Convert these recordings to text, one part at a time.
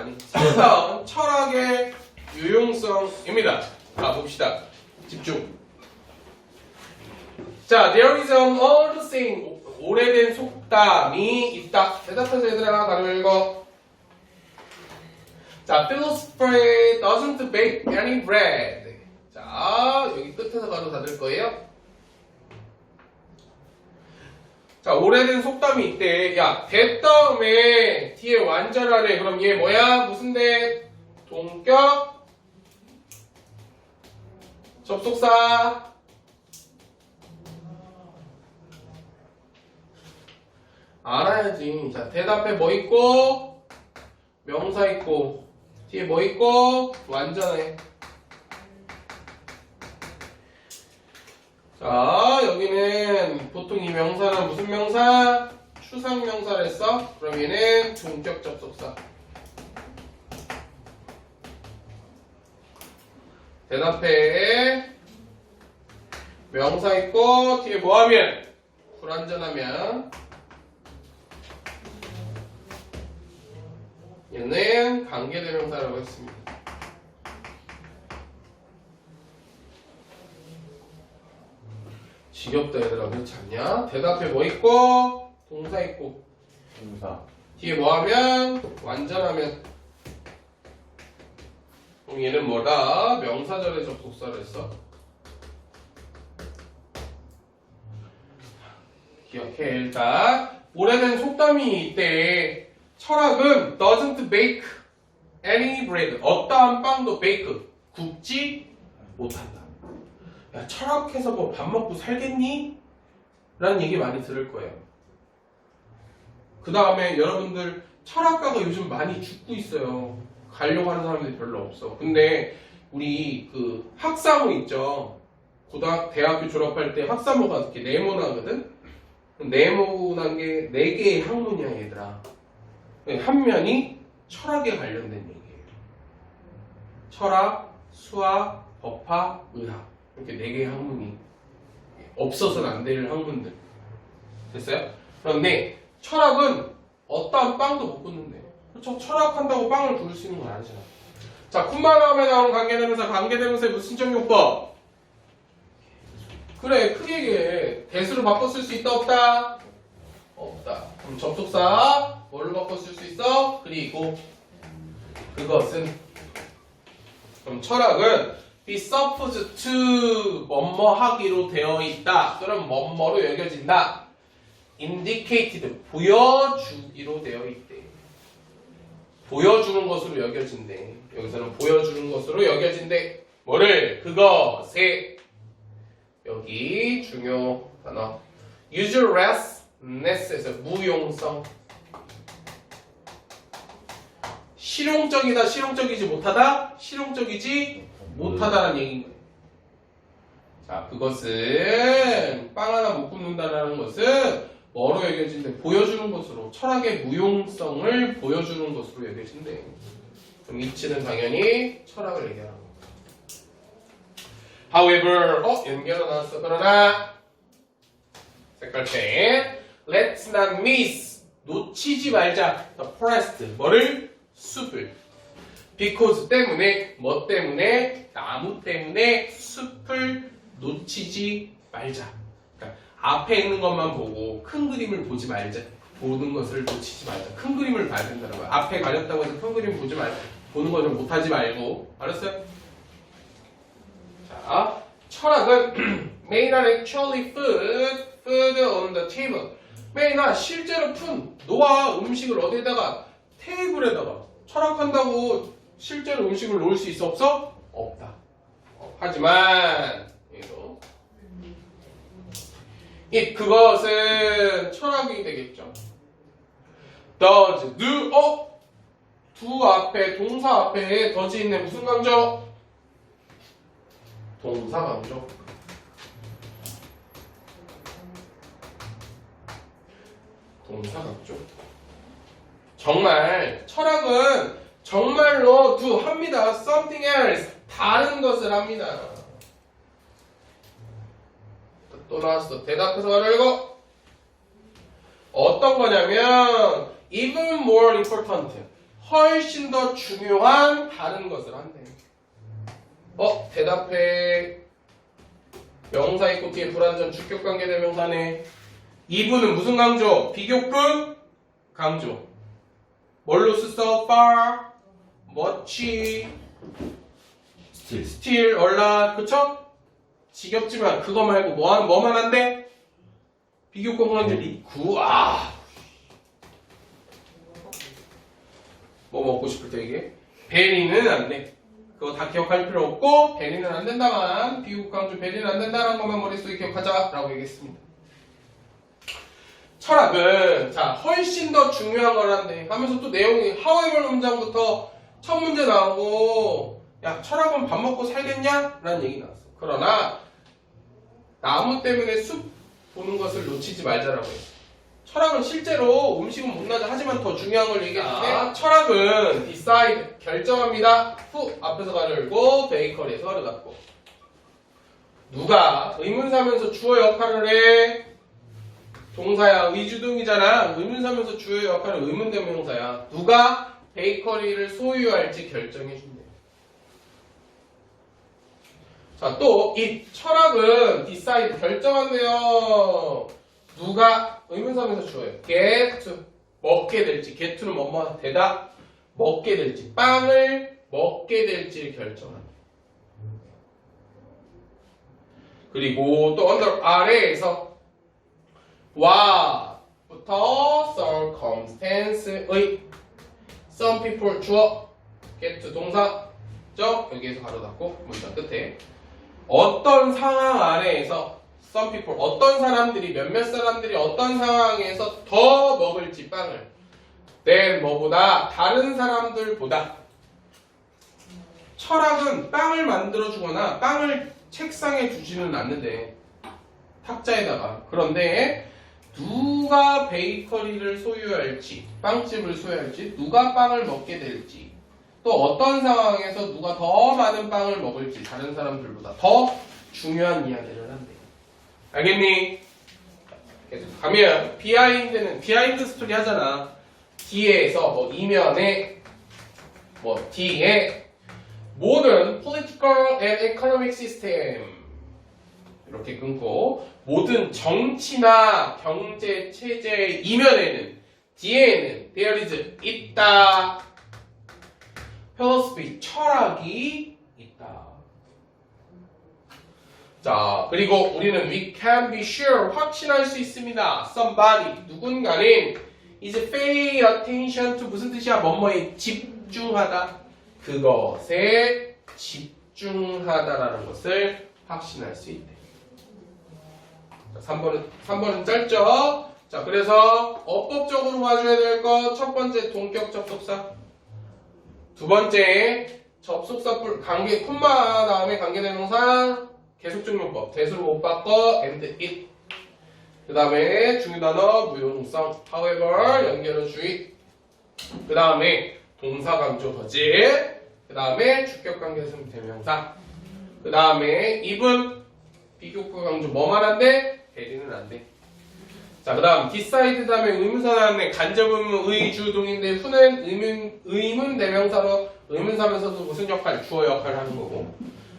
아니 3번 철학의 유용성입니다. 자 봅시다. 집중. 자, there is an old saying. 오래된 속담이 있다. 대답해서 얘들아 다음 읽어. 자, philosophy doesn't bake any bread. 자, 여기 끝에서 바로 닫을 거예요. 자, 오래된 속담이 있대. 야, 대 다음에 뒤에 완전하래. 그럼 얘 뭐야? 무슨 대? 동격? 접속사? 알아야지. 자, 대답에 뭐 있고? 명사 있고. 뒤에 뭐 있고? 완전해. 자, 여기는 보통 이 명사는 무슨 명사? 추상 명사를 했어? 그럼 얘는 동격 접속사. 대답해. 명사 있고, 뒤에 뭐 하면? 불완전하면. 얘는 관계대명사라고 했습니다. 지겹다 얘들아 그렇지 않냐? 대답에 뭐 있고? 동사 있고. 동사. 뒤에 뭐 하면? 완전하면. 그럼 얘는 뭐다? 명사절에 접속사를 했어. 기억해 일단. 오래된 속담이 있대. 철학은 doesn't bake any bread. 어떠한 빵도 bake. 굽지 못한다 야 철학해서 뭐 밥 먹고 살겠니? 라는 얘기 많이 들을 거예요 그 다음에 여러분들 철학가가 요즘 많이 죽고 있어요. 가려고 하는 사람들이 별로 없어. 근데 우리 그 학사모 있죠. 고등 대학교 졸업할 때 학사모가 이렇게 네모나거든. 네모난 게 네 개의 학문이야 얘들아. 한 면이 철학에 관련된 얘기예요. 철학, 수학, 법학, 의학 이렇게 네 개의 학문이 없어서는 안될 학문들. 됐어요? 그런데 철학은 어떠한 빵도 못 굽는데. 그렇죠? 철학한다고 빵을 부를 수 있는 건 아니잖아. 자, 쿤마나움에 나오는 관계대명사, 관계대명사의 무슨 정용법? 그래, 크게 얘기해. 대수를 바꿔 쓸 수 있다, 없다? 없다. 그럼 접속사, 뭘로 바꿔 쓸 수 있어? 그리고 그것은 그럼 철학은 be supposed to 뭐뭐 하기로 되어 있다. 또는 뭐뭐로 여겨진다. indicated 보여주기로 되어 있대. 보여주는 것으로 여겨진대. 여기서는 보여주는 것으로 여겨진대. 뭐를 그것에 여기 중요 단어 uselessness에서 무용성 실용적이다 실용적이지 못하다 실용적이지 못하다라는 얘기인 거예요. 자 그것은 빵 하나 못 굽는다라는 것은 뭐로 여겨진대? 보여주는 것으로 철학의 무용성을 보여주는 것으로 여겨진대. 그럼 이치는 당연히 철학을 얘기하는 거. However, 어 연결은 나왔어. 그러나 색깔 펜 Let's not miss 놓치지 말자. The forest 뭐를 숲을. Because 때문에 뭐 때문에 나무 때문에 숲을 놓치지 말자. 그러니까 앞에 있는 것만 보고 큰 그림을 보지 말자. 보는 것을 놓치지 말자. 큰 그림을 봐야 된다는 거야. 앞에 가렸다고 해서 큰 그림 보지 말, 보는 것을 못하지 말고. 알았어요? 자, 철학은 may not actually put food on the table. may not 실제로 푼 놓아 음식을 어디에다가 테이블에다가 철학한다고 실제로 음식을 놓을 수 있어 없어? 없다. 어, 하지만 얘도 이 그것은 철학이 되겠죠. does do 어? 두 앞에 동사 앞에 does 있네 무슨 강조? 동사 강조. 동사 강조. 정말 철학은 정말로 do 합니다. something else 다른 것을 합니다. 또- 또 나왔어. 대답해서 말을 읽어. 어떤 거냐면 even more important 훨씬 더 중요한 다른 것을 한대. 어, 대답해. 명사 있고 뒤에 불완전 주격 관계 대명사네. 이분은 무슨 강조? 비교급 강조. 뭘로 쓰어? far, much, 스틸 a lot. 그쵸? 지겹지만 그거 말고 뭐, 한- 뭐만 한대? 비교급 강조 리구. 아. 뭐 먹고 싶을 때 이게? 베리는 안 돼. 그거 다 기억할 필요 없고 베리는 안 된다만 비국 강조 베리는 안 된다는 것만 머릿속에 기억하자 라고 얘기했습니다. 철학은 자 훨씬 더 중요한 거란데 하면서 또 내용이 하와이벌 문장부터 첫 문제 나오고 야 철학은 밥 먹고 살겠냐? 라는 얘기 나왔어. 그러나 나무 때문에 숲 보는 것을 놓치지 말자라고 했어. 철학은 실제로 음식은 못나자 하지만 더 중요한 걸 얘기하는데 철학은 decide 결정합니다. 후 앞에서 가를 열고 베이커리에서 가를 닫고 누가 의문사면서 주어 역할을 해 동사야 의주동이잖아 의문사면서 주어 역할은 의문대명사야 누가 베이커리를 소유할지 결정해 준대. 자, 또, 이 철학은 decide 결정한대요. 누가 의문사면서 주어요. get 먹게 될지 get는 뭐뭐 되다 먹게 될지 빵을 먹게 될지 결정한다. 그리고 또 under 아래에서 와부터 circumstance의 some people 주어 get 동사죠 여기에서 가로 닫고 문장 끝에 어떤 상황 아래에서 some people 어떤 사람들이 몇몇 사람들이 어떤 상황에서 더 먹을 지 빵을. than 뭐보다 다른 사람들보다. 철학은 빵을 만들어 주거나 빵을 책상에 두지는 않는데 탁자에다가. 그런데 누가 베이커리를 소유할지 빵집을 소유할지 누가 빵을 먹게 될지 또 어떤 상황에서 누가 더 많은 빵을 먹을지 다른 사람들보다 더 중요한 이야기를 한대. 알겠니? 계속 가면 비하인드는 비하인드 스토리 하잖아. 뒤에서 뭐 이면에 뭐 뒤에 모든 political and economic system 이렇게 끊고 모든 정치나 경제 체제의 이면에는 뒤에는 there is 있다. Philosophy 철학이 있다. 자, 그리고 우리는 we can be sure 확신할 수 있습니다. somebody 누군가는 is pay attention to 무슨 뜻이야? 뭐뭐에 집중하다. 그것에 집중하다라는 것을 확신할 수 있대. 자, 3번은 3번은 짧죠? 자, 그래서 어법적으로 봐줘야 될 것 첫 번째 동격 접속사. 두 번째 접속사 뿔 관계 콤마 다음에 관계대명사 계속증명법 대수를 못 바꿔 and it. 그 다음에 중요단어 무용성. However 연결어 주의. 그 다음에 동사 강조 거짓. 그 다음에 주격관계성 대명사. 그 다음에 입은 비교과 강조 뭐만 한데 대리는 안돼 자, 그 다음, decide 다음에 의문사 다음에 간접 의문 의주동인데 후는 의문, 의문 대명사로 의문사면서도 무슨 역할? 주어 역할을 하는 거고.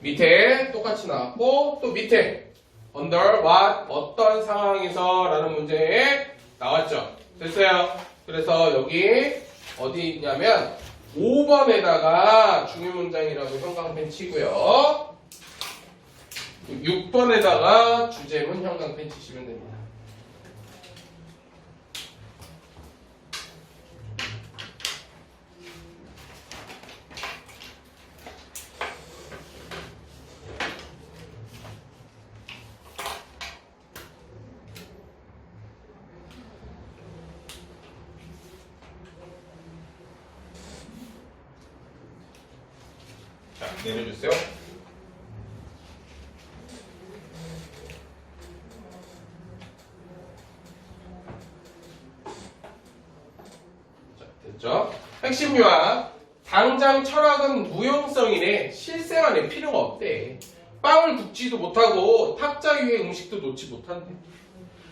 밑에 똑같이 나왔고, 또 밑에 under what 어떤 상황에서 라는 문제에 나왔죠. 됐어요. 그래서 여기 어디 있냐면 5번에다가 중요 문장이라고 형광펜 치고요. 6번에다가 주제문 형광펜 치시면 됩니다. 내려주세요. 자, 됐죠? 핵심 요약. 당장 철학은 무용성이래. 실생활에 필요가 없대. 빵을 굽지도 못하고 탁자 위에 음식도 놓지 못한대.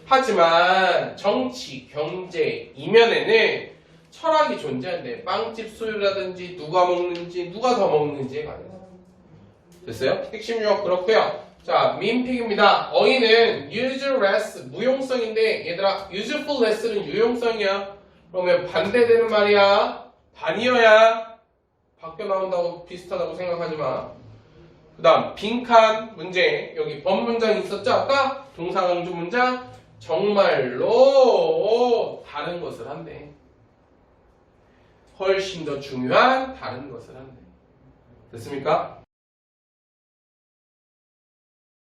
하지만 정치, 경제, 이면에는 철학이 존재한대. 빵집 수요라든지 누가 먹는지 누가 더 먹는지에 관해서. 됐어요? 핵심 유형 그렇고요. 자, 민픽입니다. 어휘는 useless 무용성인데 얘들아 usefulness는 유용성이야. 그러면 반대되는 말이야. 반이어야 바뀌어 나온다고 비슷하다고 생각하지 마. 그 다음 빈칸 문제 여기 번문장 있었죠 아까 동사강조 문장 정말로 다른 것을 한대 훨씬 더 중요한 다른 것을 한대 됐습니까?